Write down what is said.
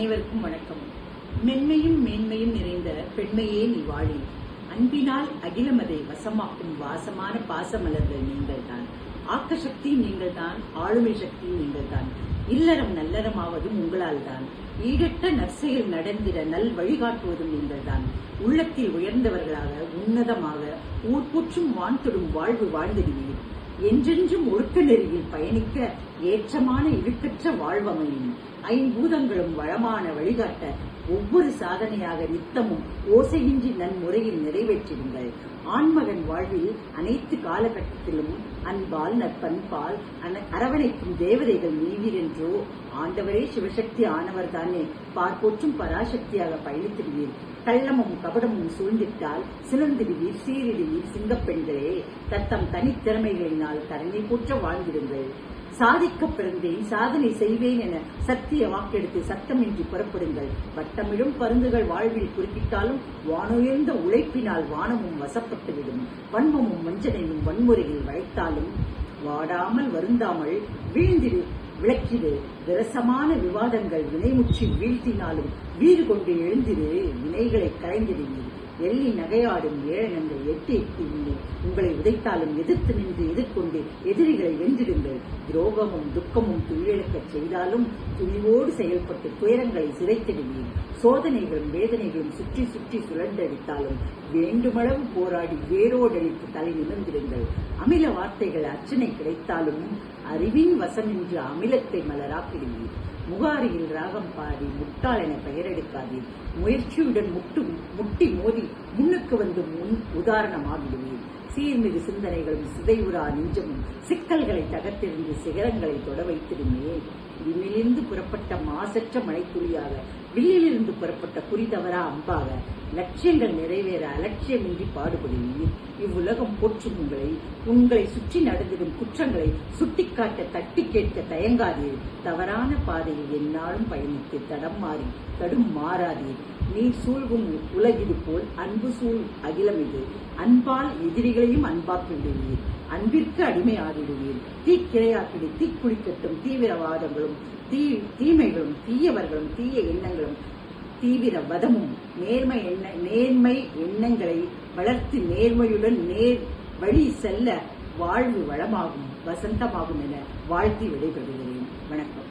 அனைவருக்கும் வணக்கம். மென்மையும் மேன்மையும் நிறைந்த பெண்மையே நீ வாழி. அன்பினால் அகிலமதை வசமாக்கும் வாசமான பாசமலர்கள் நீங்கள் தான் ஆக்க சக்தி நீங்கள் தான் ஆளுமை சக்தி நீங்கள் தான் இல்லறம் நல்லறமாவதும் உங்களால் தான் ஈடற்ற நற்செயல் நடந்திட நல் வழிகாட்டுவதும் நீங்கள் தான் உள்ளத்தில் உயர்ந்தவர்களாக உன்னதமாக ஊர்புற்றும் வான்தொடும் வாழ்வு வாழ்ந்திடுவீர் என்றென்றும் ஒழுக்க நெறியில் பயணிக்க ஏற்றமான இழுக்கற்ற வாழ்வமையும் ஐம்பூதங்களும் வளமான வழிகாட்ட ஒவ்வொரு சாதனையாக நித்தமும் ஓசையின்றி நன்முறையில் நிறைவேற்றிடுங்கள். ஆண்மகன் வாழ்வில் அனைத்து காலகட்டத்திலும் அன்பால் நற்பண்பால் அரவணைக்கும் தேவதைகள் நீவீரென்றோ ஆண்டவரே சிவசக்தி ஆனவர் தானே பார்ப்போற்றும் பராசக்தியாக பயணித்திடுவீர். கள்ளமும் கபடமும் சூழ்ந்திட்டால் சிலந்திடுவீர் சீரிடுவீர் சிங்கப்பெண்களே தத்தம் தனித்திறமைகளினால் தரணி போற்ற வாழ்ந்திடுங்கள். சாதிக்க பிறந்தேன் சாதனை செய்வேன் என சத்திய வாக்கெடுத்து சத்தமின்றி புறப்படுங்கள். வட்டமிடும் பருந்துகள் வாழ்வில் குறுக்கிட்டாலும் வானுயர்ந்த உழைப்பினால் வானமும் வசப்பட்டுவிடும். வன்மமும் வஞ்சனையும் வன்முறையில் வளைத்தாலும் வாடாமல் வருந்தாமல் வீழ்ந்திடு விளக்கிடு. விரசமான விவாதங்கள் வினைமுற்றி வீழ்த்தினாலும் வீறு கொண்டு எழுந்திரு வினைகளை கலைந்திடுங்கள் எள்ளி நகையாடும் ஏழனங்கள் எட்டி எட்டு இல்லை உங்களை உதைத்தாலும் எதிர்த்து நின்று எதிர்கொண்டு எதிரிகளை வென்றிடுங்கள். துரோகமும் துக்கமும் துயிலெழுக்கச் செய்தாலும் துணிவோடு செயல்பட்டு துயரங்களை சிதைத்திடுவீர் சோதனைகளும் வேதனைகளும் சுற்றி சுற்றி சுழன்றடித்தாலும் வேண்டுமளவு போராடி வேரோடழித்து தலை நிமிர்ந்திடுங்கள். அமில வார்த்தைகள் அர்ச்சனை கிடைத்தாலும் அறிவின் வசமின்றி அமிலத்தை மலராக்கிடுவீர் முகாரியில் ராகம் பாடி முட்டாள் என பெயரெடுக்காதீர் முயற்சியுடன் முட்டு முட்டி மோதி முன்னுக்கு வந்து முன் உதாரணமாகிடுவீர் சீர்மிகு சிந்தனைகளும் சிதைவுரா நெஞ்சமும் சிக்கல்களை தகர்த்திருந்து சிகரங்களை தொட வைத்திருந்தேன் விண்ணிலிருந்து புறப்பட்ட மாசற்ற மழைத்துளியாக வில்லிலிருந்து புறப்பட்ட குறிதவரா அம்பாக லட்சியங்கள் நிறைவேற அலட்சியமின்றி பாடுபடுவீர் இவ்வுலகம் போற்றும் உங்களை உங்களை சுற்றி நடந்திடும் குற்றங்களை சுட்டிக்காட்ட தட்டி கேட்க தயங்காதீர். தவறான பாதையில் என்னாலும் பயணித்து தடம் மாறி தடும் மாறாதீர். நீ சூழ்வும் உலகிது போல் அன்பு சூழ் அகிலம் இது அன்பால் எதிரிகளையும் அன்பாக்கின்றீர். அன்பிற்கு அடிமையாகிடுவீர் தீக்கிரையாக்கிடு தீக்குளிக்கட்டும் தீவிரவாதங்களும் தீ தீமைகளும் தீயவர்களும் தீய எண்ணங்களும் தீவிர வதமும் நேர்மை எண்ண நேர்மை எண்ணங்களை வளர்த்து நேர்மையுடன் நேர் வழி செல்ல வாழ்வு வளமாகும் வசந்தமாகும் என வாழ்த்தி விடைபெறுகிறேன். வணக்கம்.